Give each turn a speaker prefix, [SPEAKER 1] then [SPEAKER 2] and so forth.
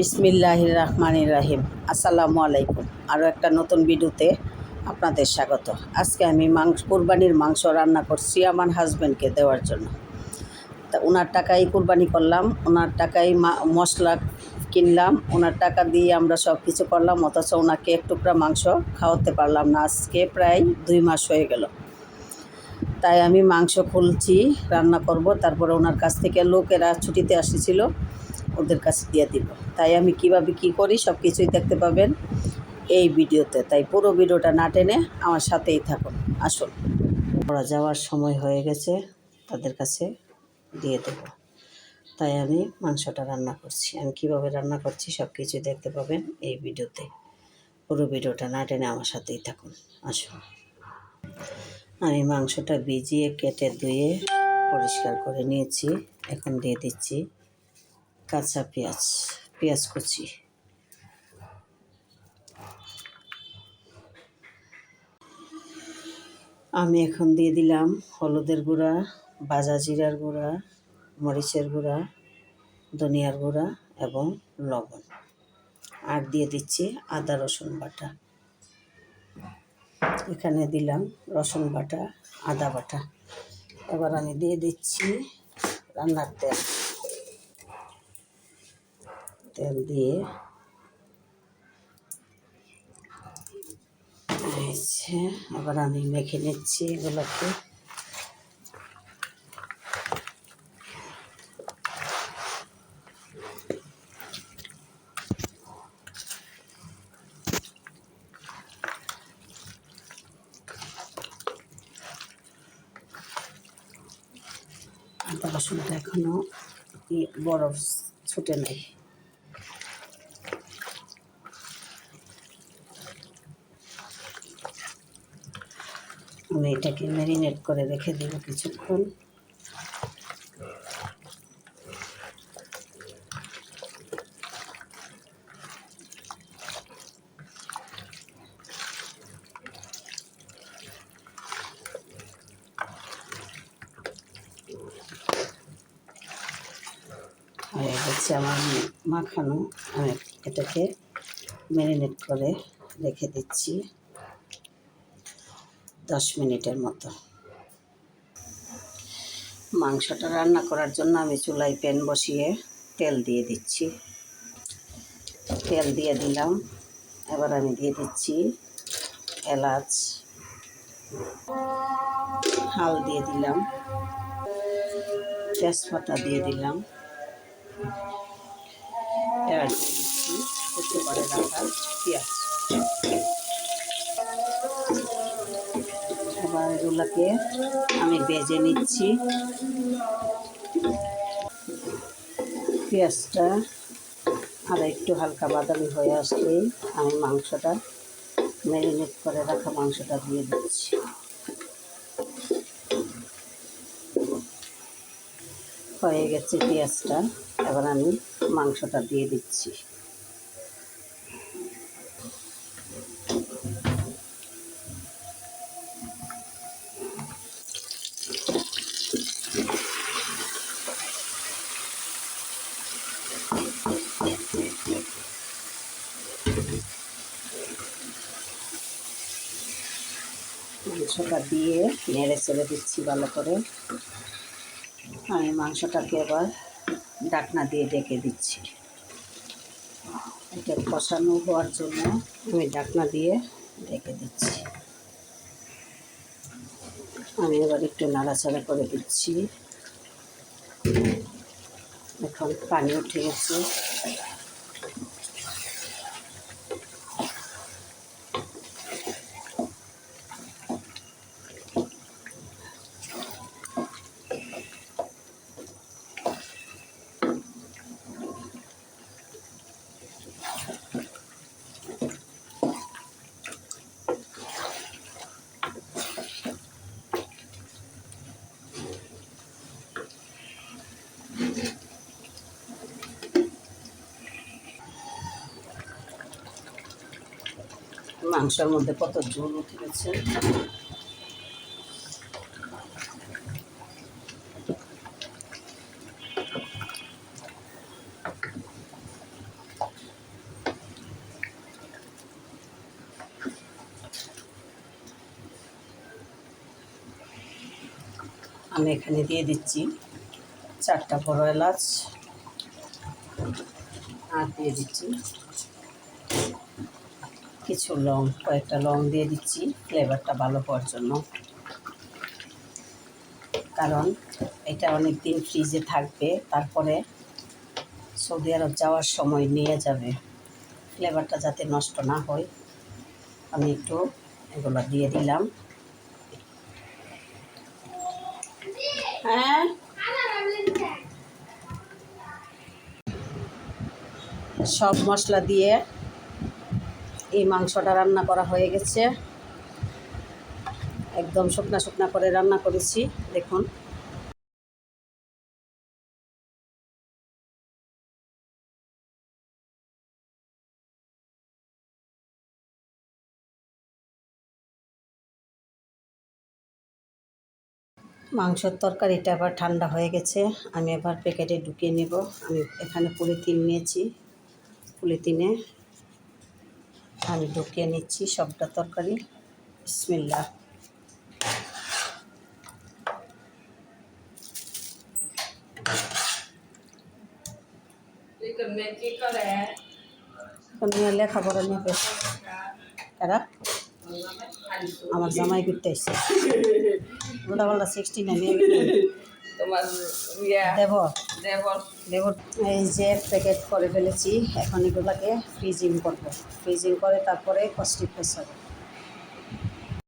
[SPEAKER 1] বিসমিল্লাহ রহমান রাহিম। আসসালামু আলাইকুম। আরও একটা নতুন ভিডিওতে আপনাদের স্বাগত। আজকে আমি মাংস, কুরবানির মাংস রান্না করছি আমার হাজব্যান্ডকে দেওয়ার জন্য। তা ওনার টাকাই কুরবানি করলাম, ওনার টাকাই মশলা কিনলাম, ওনার টাকা দিয়ে আমরা সব কিছু করলাম, অথচ ওনাকে এক টুকরা মাংস খাওয়াতে পারলাম না। আজকে প্রায় দুই মাস হয়ে গেল। তাই আমি মাংস খুলছি, রান্না করব। তারপরে ওনার কাছ থেকে লোকেরা ছুটিতে আসেছিল। ওদের কাছে দিয়ে দিব। তাই আমি কীভাবে কি করি সব কিছুই দেখতে পাবেন এই ভিডিওতে। তাই পুরো ভিডিওটা না টেনে আমার সাথেই থাকুন। আসুন। ওরা যাওয়ার সময় হয়ে গেছে, তাদের কাছে দিয়ে দেব। তাই আমি মাংসটা রান্না করছি। আমি কীভাবে রান্না করছি সব কিছুই দেখতে পাবেন এই ভিডিওতে। পুরো ভিডিওটা না টেনে আমার সাথেই থাকুন। আসুন। আমি মাংসটা ভিজিয়ে কেটে ধুয়ে পরিষ্কার করে নিয়েছি। এখন দিয়ে দিচ্ছি কাঁচা পেঁয়াজ পেঁয়াজ কুচি। আমি এখন দিয়ে দিলাম হলুদের গুঁড়া ভাজা জিরার গুঁড়া, মরিচের গুঁড়া, ধনিয়ার গুঁড়া এবং লবণ। আর দিয়ে দিচ্ছি আদা, রসুন বাটা। এখানে দিলাম রসুন বাটা, আদা বাটা। এবার আমি দিয়ে দিচ্ছি রান্নার তেল। তেল দিয়ে আচ্ছা এবার আমি মেখে নিচ্ছি এগুলোকে। আদা রসুনটা বরফ ছুটে নেই। আমি এটাকে ম্যারিনেট করে রেখে দেবো কিছুক্ষণ। হয়ে গেছে আমার মাখানো। আমি এটাকে ম্যারিনেট করে রেখে দিচ্ছি। দশ মিনিটের মতো। মাংসটা রান্না করার জন্য আমি চুলায় প্যান বসিয়ে তেল দিয়ে দিচ্ছি। তেল দিয়ে দিলাম। এবার আমি দিয়ে দিচ্ছি এলাচ। হাল দিয়ে দিলাম। তেজপাতা দিয়ে দিলাম। এবার দিয়ে দিচ্ছি পেঁয়াজ। এবার আমি বেজে নিচ্ছি। পেঁয়াজটা আর একটু হালকা বাদামি হয়ে আসলেই আমি মাংসটা ম্যারিনেট করে রাখা মাংসটা দিয়ে দিচ্ছি। হয়ে গেছে পেঁয়াজটা, এবার আমি মাংসটা দিয়ে দিচ্ছি। মাংসটা দিয়ে নেড়ে চেড়ে দিচ্ছি ভালো করে। আমি মাংসটাকে এবার ডাকনা দিয়ে ডেকে দিচ্ছি। এটা কষানো হওয়ার জন্য আমি ডাকনা দিয়ে ডেকে দিচ্ছি। আমি এবার একটু নাড়াচাড়া করে দিচ্ছি। এখন পানি উঠে গেছে। মাংসের মধ্যে কত জোর উঠে গেছে। আমি এখানে দিয়ে দিচ্ছি চারটা বড় এলাচ, আর দিয়ে দিচ্ছি কিছু লং, কয়েকটা লং দিয়ে দিচ্ছি ফ্লেভারটা ভালো হওয়ার জন্য। কারণ এটা অনেক দিন ফ্রিজে থাকবে, তারপরে সৌদি আরব যাওয়ার সময় নিয়ে যাবে। ফ্লেভারটা যাতে নষ্ট না হয়, আমি একটু এগুলো দিয়ে দিলাম। হ্যাঁ? সব মশলা দিয়ে এই মাংসটা রান্না করা হয়ে গেছে। একদম শুকনা শুকনা করে রান্না করেছি, দেখুন। মাংসের তরকারিটা আবার ঠান্ডা হয়ে গেছে, আমি এবার প্যাকেটে ঢুকিয়ে নেব। আমি এখানে পলিথিন নিয়েছি পলিথিনে আমি ঢুকিয়ে নিচ্ছি সবটা তরকারি। বিসমিল্লা নিয়ে লেখাপড়া নিয়ে কারা আমার জামাই করতে এসছে। ওটা সিক্সটি নাইন
[SPEAKER 2] তোমার দেবর।
[SPEAKER 1] এই যে প্যাকেট করে ফেলেছি এখন এগুলাকে ফ্রিজিং করব। ফ্রিজিং করে তারপরে কস্টিক হবে।